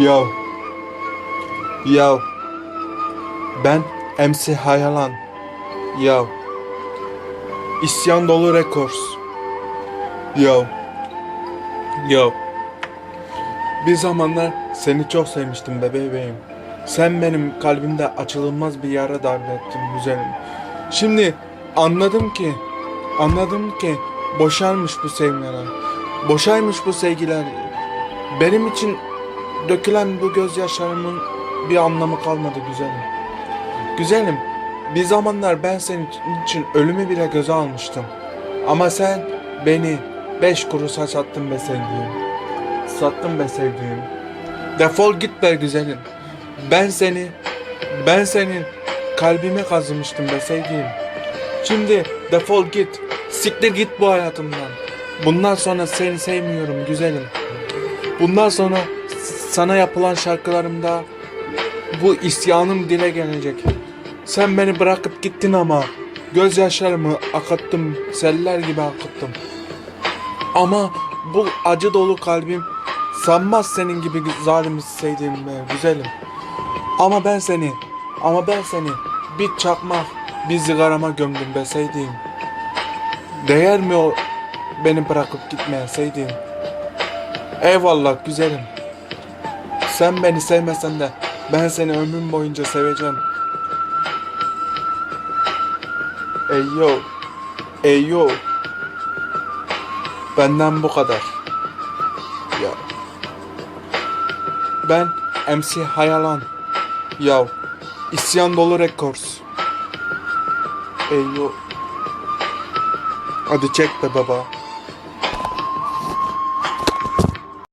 Yo. Yo. Ben MC Hayalan. Yo. İsyan dolu Records. Yo. Yo. Bir zamanlar seni çok sevmiştim bebeğim. Sen benim kalbimde açılılmaz bir yara darlettin güzelim. Şimdi anladım ki, anladım ki boşarmış bu sevgiler. Boşaymış bu sevgiler. Benim için dökülen bu gözyaşlarımın bir anlamı kalmadı güzelim. Güzelim, bir zamanlar ben senin için ölümü bile göze almıştım. Ama sen beni beş kuruşa sattın be sevdiğim. Sattın be sevdiğim. Defol git be güzelim. Ben seni, ben senin kalbime kazımıştım be sevdiğim. Şimdi defol git. Siktir git bu hayatımdan. Bundan sonra seni sevmiyorum güzelim. Bundan sonra sana yapılan şarkılarımda bu isyanım dile gelecek. Sen beni bırakıp gittin ama gözyaşlarımı akattım, seller gibi akıttım. Ama bu acı dolu kalbim sanmaz senin gibi zalim sevdiğim be güzelim. Ama ben seni, ama ben seni bir çakmak, bir zigarama gömdüm be. Değer mi o beni bırakıp gitmeye sevdiğim? Eyvallah güzelim. Sen beni sevmesen de ben seni ömrüm boyunca seveceğim. Ey yo, ey yo. Benden bu kadar. Ya. Ben MC Hayalan. Yav. İsyan dolu Records. Ey yo. Hadi çek be baba.